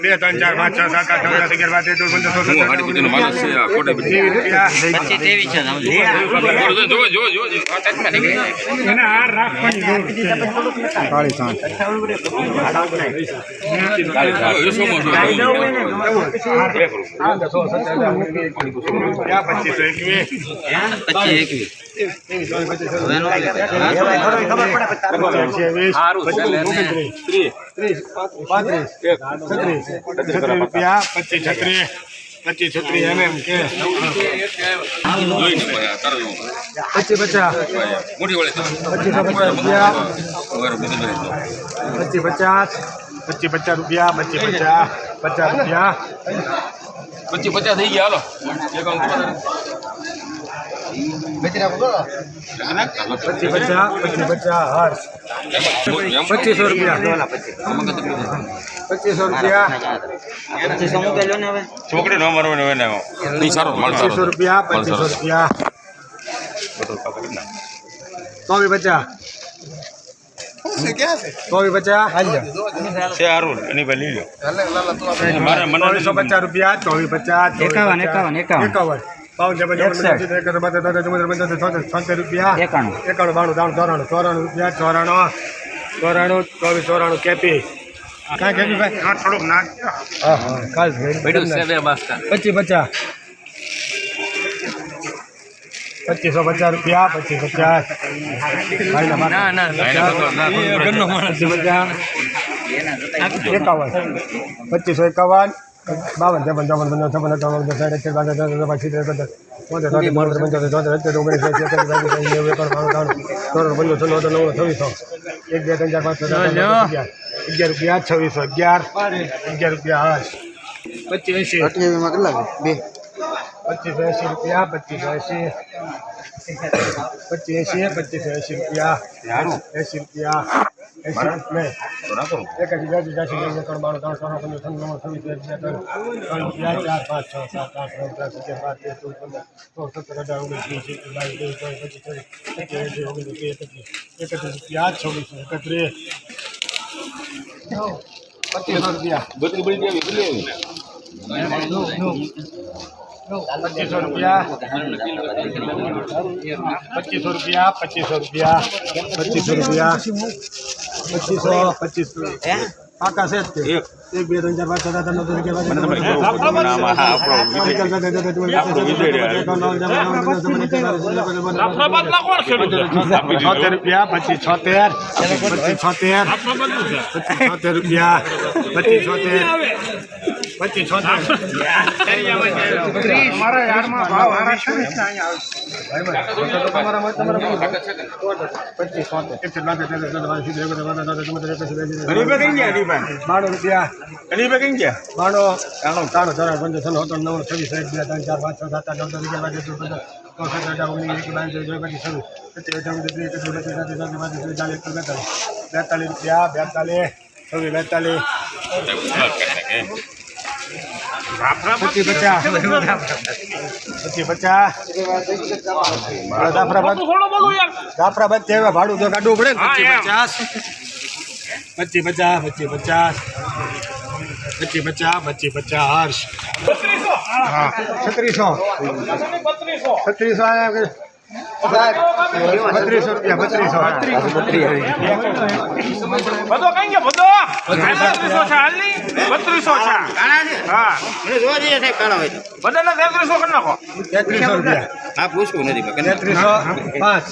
બે ત્રણ ચાર પાંચ છ સાત આઠ નવ દસ અગિયાર બાર તેર ચૌદ પંદર સોળ સત્તર રૂપિયા પચીસ છત્રીસ પચીસ છત્રીસ એમ એમ કે પચીસ પચાસ પચીસો પચાસ રૂપિયા પચીસ પચાસ પચીસ પચાસ રૂપિયા પચીસ પચાસ પચાસ રૂપિયા. પચીસ પચાસ થઈ ગયા હાલો. પચીસ પચાસ પચીસ પચાસ હર્ષ પચીસો રૂપિયા. પચીસો રૂપિયા. છોકરી નો મરવાનો એને પચીસો રૂપિયા પચીસો રૂપિયા. ચોવીસ પચાસ. ચોવીસ પચાસ. છે હારું એની પર લઈ લો મારે પચાસ રૂપિયા ચોવીસ પચાસ એકાવન, એકાવન, એકાવન. એકાવન. ચોરાણું ચોરાણું રૂપિયા ચોરાણું. ચોરાણું ચોવીસ ચોરાણું કેપી. કાંઈ કેપી ભાઈ? હા થોડુંક નાખ હા હા કાલ પચીસ પચાસ. પચીસો પચાસ રૂપિયા પચીસ પચાસ. ના ના એકાવન. પચીસો એકાવન. બાવન ત્રેપન ચોપન પંદર છપ્પન અઠાવન સાઠ એકસઠ બાસઠ ત્રણ પાંચ સિત્તેર પંદર પંદર તોતેર પંદર પંચોતેર ચોતેર અત્તેર ઓગણીસ એકત્રીસ બાવીસ નેવું એકાણું બાણું ત્રાણું ત્રણ પંદર છન્નું નવ્વાણું છવ્વીસો. એક બે ત્રણ ચાર પાંચ અગિયાર. અગિયાર રૂપિયા છવ્વીસો અગિયાર. અગિયાર રૂપિયા આઠ પચીસ એંસી પચીસો એંસી રૂપિયા પચીસ એંસી પચીસ એંસી પચીસ એંશી રૂપિયા. એંસી રૂપિયા. પચીસ રૂપિયા એકત્રીસ. પચીસો રૂપિયા પચીસો રૂપિયા પચીસો રૂપિયા પચીસો રૂપિયા પચીસો પચીસો પચીસો પાકા છે એક બે ત્રણ ચાર પાંચ છ અગિયાર બાર છોતેર રૂપિયા પચીસ છોતેર પચીસ છોતેર પચીસ છોતેર રૂપિયા પચીસ છોતેર પચીસ મારા યારમાં ભાવ હારા છે ને. બેતાલીસ રૂપિયા બેતાલીસ છવ્વીસ બેતાલીસ પચીસ પચાસ. પચીસ પચાસ. જાફરાબાદ જાફરાબાદ તે ભાડું તો કાઢવું પડે ને પચીસ પચાસ. પચીસ પચાસ પચીસ પચાસ. પચીસ પચાસ પચીસ પચાસ. હા છત્રીસો. છત્રીસો બત્રીસો રૂપિયા. બત્રીસો બધો કઈ ગયો બધો બત્રીસો છે હાલની બત્રીસો છે હા બધાને તેત્રીસો કરી નાખો તેત્રીસો રૂપિયા તેત્રીસો પાંચ.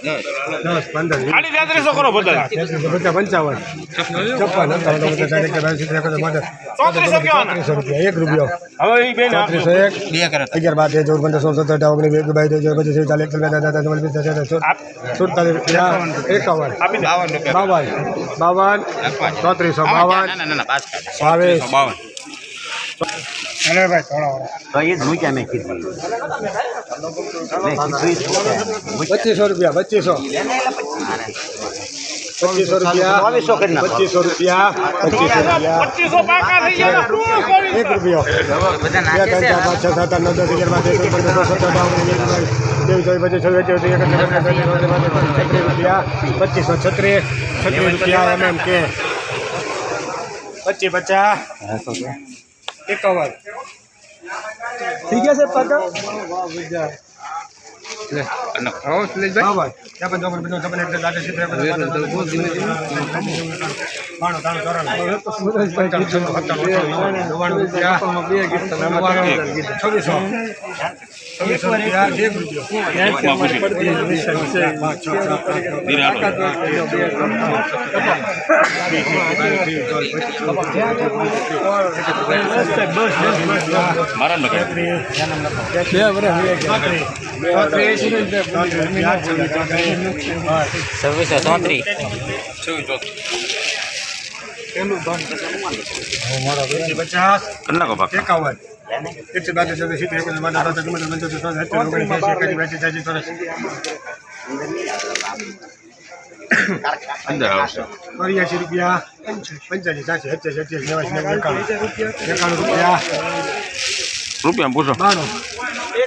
દસ પંદર ખાલી તેત્રીસો કરો બધા પચાસ પંચાવન છપ્પન ચોત્રીસો રૂપિયા એક રૂપિયો હવે એ બેન ચોત્રીસો એક અગિયાર બાર તેર ચૌદ પંદર સોળ સત્તર અઢાર ઓગણીસ એક બાવીસ ત્રેવીસ ચોવીસ પચીસ ચાલીસ એકતાલીસ ચુમ્માલીસ પિસ્તાલીસ છેતાલીસ સુડતાલીસ રૂપિયા એકાવન બાવન બાવન ચોત્રીસો બાવન બાવીસ અરે ભાઈ થોડા પચીસો રૂપિયા પચીસો પચીસો રૂપિયા પચીસો રૂપિયા પચીસો રૂપિયા પચીસો પાકા થઈ ગયા ને શું કરી એક રૂપિયો બધા બે ત્રણ ચાર પાંચ છ સાત આઠ નવ દસ અગિયાર બાર તેર ચૌદ પંદર સોળ સત્તર અઢાર ઓગણીસ વીસ બાવીસ ત્રેવીસ ચોવીસ પચીસ છવ્વીસ સત્યાવીસ અઠ્યાવીસ રૂપિયા પચીસો છત્રીસ છત્રીસ રૂપિયા એમ એમ કે પચીસ પચાસ એકાવન થઈ ગયા છે પાકા બાવન ત્રેપન ચોપન પંચાવન છપ્પન એકસઠ આઠ સિત્તેર બાણું ત્રાણું ચોરાણું પંચાણું છન્નું સત્તાણું અઠ્ઠાણું નવ્વાણું રૂપિયા છવ્વીસો છવ્વીસો રૂપિયા એક છવ્વીસો ચોત્રીસ પચાસ એકાવન એકસો બાર ચૌદ સિત્તેર એકોતેર બાર ત્રણ ચૌદ પંચોતેર ત્રણ સત્તર ઓગણીસ એકાસી બ્યાસી ત્યાસી ચોર્યાસી રૂપિયા પંચ્યાસી સાતસી અઠ્યાસી એકાણું એકાણું રૂપિયા રૂપિયા પૂછો બાણું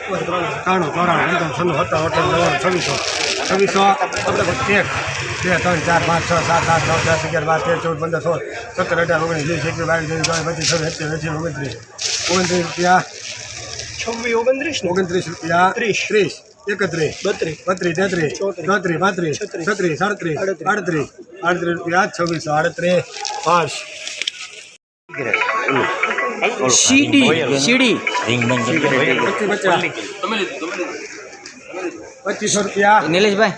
ત્રાણું ચોરાણું પંચાણું છન્નું સત્તાણું અઠાણું નવ્વાણું છવ્વીસો છવ્વીસો એક બે ત્રણ ચાર પાંચ છ સાત આઠ નવ દસ અગિયાર બાર તેર ચૌદ પંદર સોળ સત્તર અઢાર ઓગણીસ વીસ એકવીસ બાવીસ ત્રેવીસ ચોવીસ પચીસ છવ્વીસ સત્યાવીસ અઠ્યાવીસ ઓગણત્રીસ ઓગણત્રીસ રૂપિયા છવ્વીસ ઓગણત્રીસ ઓગણત્રીસ રૂપિયા ત્રીસ. ત્રીસ એકત્રીસ બત્રીસ બત્રીસ તેત્રીસ ચોત્રીસ પાંત્રીસ છત્રીસ સાડત્રીસ આડત્રીસ આડત્રીસ રૂપિયા છવ્વીસો આડત્રીસ પાંચ સીડી સીડી પચીસ રૂપિયા. નિલેશભાઈ.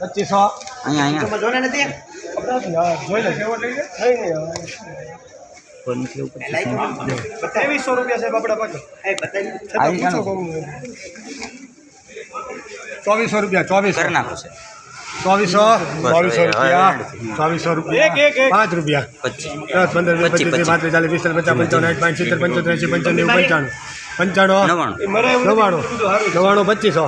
પચીસો. અહીંયા અહીંયા. ચોવીસો રૂપિયા ચોવીસ. કરી નાખો છે. ચોવીસો. ચોવીસો રૂપિયા. ચોવીસો રૂપિયા. પાંચ રૂપિયા. દસ પંદર વીસ પચીસ, પચીસ ત્રીસ પાંત્રીસ ચાલીસ પિસ્તાલીસ પચાસ પંચાવન આઠ પાંચ સિત્તેર પંચોતેર એંસી પંચાણું પંચાણું. પંચાણું. નવ્વાણું નવ્વાણું પચીસો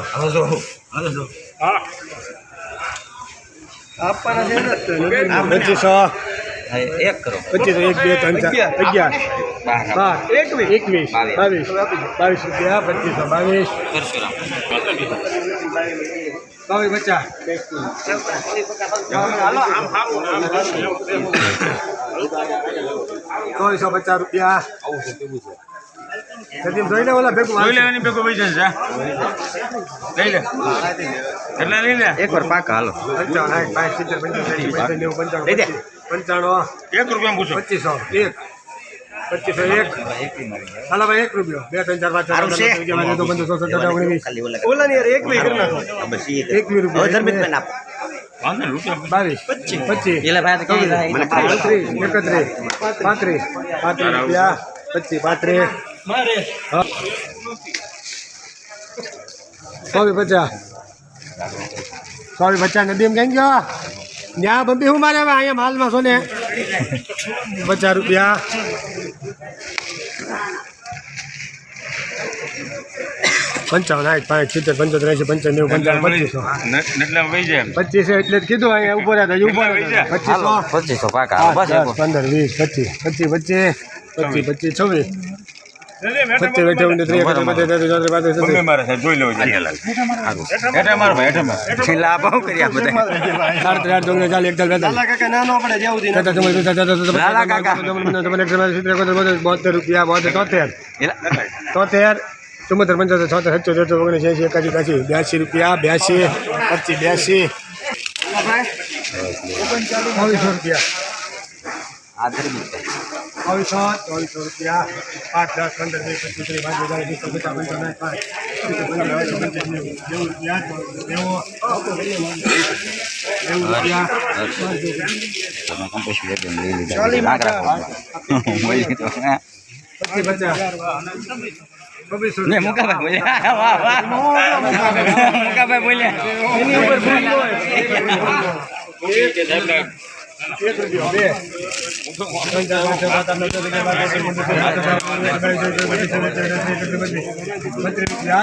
પચીસો એક કરો. પચીસો એક બે ત્રણ ચાર અગિયાર. બાર. એકવીસ. એકવીસ. બાવીસ. બાવીસ. રૂપિયા પચીસો બાવીસ. સારું આમ ચોવીસો પચાસ રૂપિયા. સતીમ જોઈ લે ઓલા ભેગું જોઈ લે. એની ભેગું પૈસા છે લઈ લે. કેટલા લઈ લે. એક વાર પાકા હાલો. પંચાવન સાઠ પાંચ સિત્તેર પંચોતેર એંસી પંચાણું નેવું પંચાણું પચીસ, પંચાણું એક રૂપિયા પૂછો. પચીસો એક. પચીસો એક હાલો ભાઈ એક રૂપિયો બે ત્રણ ચાર પાંચ તેર ચૌદ સત્તર ઓગણીસ ઓલાની યાર એક બી કરી નાખો એકવીસ રૂપિયા બાવીસ પચીસ જાય? પાંત્રીસ એકત્રીસ પાંત્રીસ પાંત્રીસ રૂપિયા પચીસ પાંત્રીસ મારે સોવી પચાસ સોવી પચાસ નદીમ કેમ ગયો ત્યાં બંબી હું મારે અહીંયા માલમાં છો ને પચાસ રૂપિયા પંચાવન આઠ પાંચ સિત્તેર પંચોતેર એંસી પંચાવન નેવું પંચાવન પચીસો. પચીસો એટલે જ કીધું અહીંયા ઊભો રહ્યા હતા ઊભો પચીસો પચીસો પંદર વીસ પચીસ પચીસ પચીસ પચીસ પચીસ છવ્વીસ. પચીસ અઠાવન સત્તર, બોતેર, બોતેર રૂપિયા બોતેર તોતેર તોતેર ચુમ્મોતેર પંચોતેર છોતેર સત્યોતેર અઠ્યોતેર ઓગણીસ એંસી એકાસી એકાસી બ્યાસી રૂપિયા બ્યાસી પચીસ બ્યાસી ચોવીસો રૂપિયા ચોવીસો ચોવીસો રૂપિયા પાંચ દસ પંદર વીસ પચીસ ત્રીસ પાંચ હજાર વીસ પચાસ પંચાવન પાંચ પચીસ પચાસ ને મુકાભાઈ બોલ્યા વાહ વાહ મુકાભાઈ બોલ્યા એની ઉપર ભૂલ હોય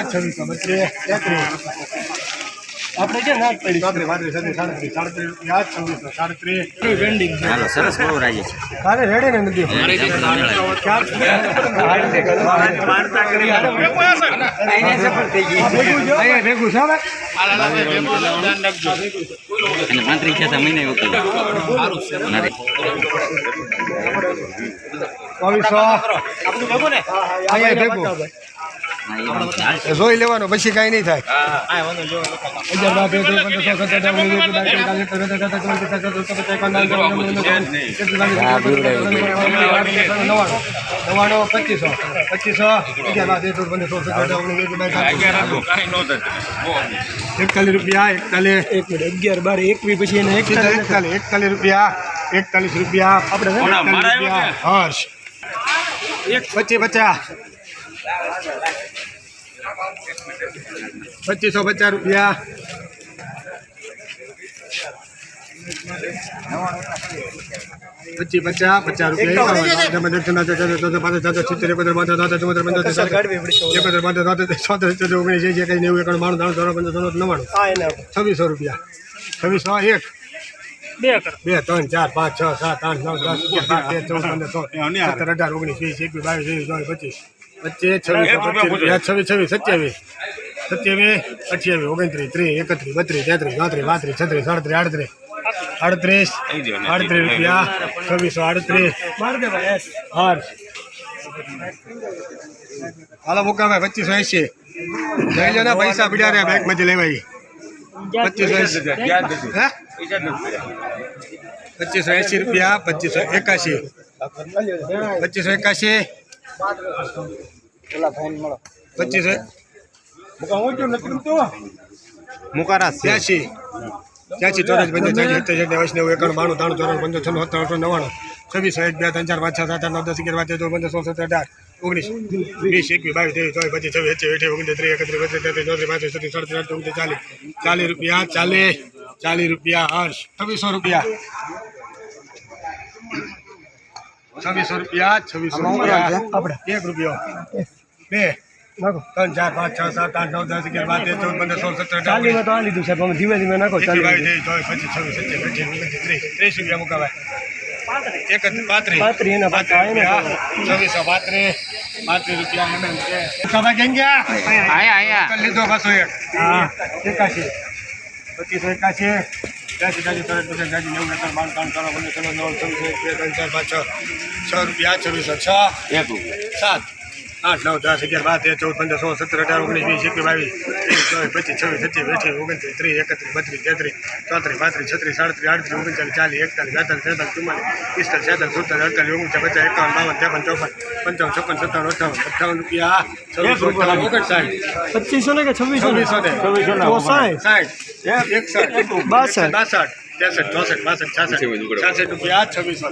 છવ્વીસ બત્રીસ તેત્રીસ આપણે છે ના પડી? સાડત્રીસ સાડત્રીસ રૂપિયા છવ્વીસો સાડત્રીસ હાલો સરસ બહુ રાજી છે. રેડે ને નથી અહીંયા ભેગું છે હવે? અને પાંત્રીસ છે તો મહિને ઉકેલ નથી ચોવીસો અહીંયા ભેગું. એ જોઈ લેવાનું પછી કાંઈ નહીં થાય ચોવીસ પચીસ પચીસો એકતાલીસ રૂપિયા એકતાલીસ એક મિનિટ અગિયાર બાર એકવી પછી એને એક એકતાલીસ એકતાલીસ રૂપિયા એકતાલીસ રૂપિયા આપણે હર્ષ રૂપિયા હર્ષ પચીસ પચાસ પચીસો પચાસ રૂપિયા પચી પચાસ પચાસ રૂપિયા. છવ્વીસો રૂપિયા છવ્વીસો એક બે ત્રણ ચાર પાંચ છ સાત આઠ નવ દસ અગિયાર બાર તેર ચૌદ પંદર સોળ સત્તર અઢાર ઓગણીસ વીસ એકવીસ બાવીસ ત્રેવીસ ચોવીસ પચીસ પચીસ છવ્વીસ છવ્વીસ છવ્વીસ સત્યાવીસ. સત્યાવીસ અઠ્યાવીસ ઓગણત્રીસ ત્રીસ એકત્રીસ બત્રીસ તેત્રીસ ચોત્રીસ પાંત્રીસ છત્રીસ સાડત્રીસ આડત્રીસ. આડત્રીસ આડત્રીસ રૂપિયા. છવ્વીસો આડત્રીસ. હાર. હાલો મુકાભાઈ પચીસો એસી લઈ લો ને પૈસા પીડ્યા રે બેંકમાંથી લેવાય પચીસો એસી હે? પચીસો એસી રૂપિયા પચીસો એકાશી. પચીસો એકાશી. પચીસો મુકારા ત્યાસી. ત્યાસી ચોરાસી પંચાસ ચાલીસ સત્તર એકાણું બાણું ત્રણ ચોરાણું પંદર છન્નું સત્તર અઠાણું નવ્વાણું છવ્વીસો બે ત્રણ ચાર પાંચ સાત આઠ નવ દસ અગિયાર ચૌદ પંદર સોળ સત્તર અઢાર ઓગણીસ વીસ એકવીસ બાવીસ ત્રેવીસ ચોવીસ પચીસ છવ્વીસ ઓગણીસ ત્રીસ એકત્રીસ બત્રીસ તેત્રીસ ચોત્રીસ પાંત્રીસ છત્રીસ સાડત્રીસ ચાલીસ ચાલીસ રૂપિયા ચાલીસ ચાલીસ રૂપિયા હર્ષ. છવ્વીસો રૂપિયા. છવ્વીસો રૂપિયા છવ્વીસો રૂપિયા આપણે. એક રૂપિયો. બે. નાખો. ત્રણ ચાર પાંચ છ સાત આઠ નવ દસ અગિયાર બાર તેર ચૌદ પંદર સોળ સત્તર ચાલીમાં તો આ લીધું સાહેબ. અમે ધીમે ધીમે નાખો ચાલી પછી પચીસ છવ્વીસ સત્યાવીસ અઠ્યાવીસ ત્રીસ. ત્રીસ રૂપિયા મુકાવાય. એકત્રીસ પાંત્રીસ. પાંત્રીસ એના એને છવ્વીસો પાંત્રીસ. પાંત્રીસ રૂપિયા એમ એમ છે. મુકાભાઈ કેમ ગયા? આયા આયા. લીધો પાછો એક. હા એકાશી. પચીસો એકાશી. ત્યાંસી ત્યાંથી તરત પછી ત્યાંથી નેવું એકાવન બાર ત્રણ ત્રણ બંને ચલો નવ એક બે ત્રણ ચાર પાંચ છ છ રૂપિયા છ. એક રૂપિયા. સાત. આઠ નવ દસ અગિયાર બાર તેર ચૌદ પંદર સોળ સત્તર અઢાર ઓગણીસ વીસ એકવીસ બાવીસ ચોવીસ પચીસ છવ્વીસ સત્યાવીસ અઠ્યાવીસ ઓગણત્રીસ ત્રીસ એકત્રીસ બત્રીસ તેત્રીસ ચોત્રીસ પાંત્રીસ છત્રીસ સાડત્રીસ આડત્રીસ ઓગણચાલીસ ચાલીસ એકતાલીસ બેતાલીસ તેતાલીસ ચુમ્માલીસ પિસ્તાલીસ છેતાલીસ સુડતાલીસ અડતાલીસ ઓગણચાલીસ પચાસ એકાવન બાવન ત્રેપન ચોપન પંચાવન છપ્પન સત્તાવન અઠાવન અઠાવન રૂપિયા પચીસો ને કે છવ્વીસો છવ્વીસો સાઠ. સાઠ. એકસઠ. બાસઠ. બાસઠ. ત્રેસઠ ચોસઠ બાસઠ છાસઠ. છાસઠ રૂપિયા છવ્વીસો.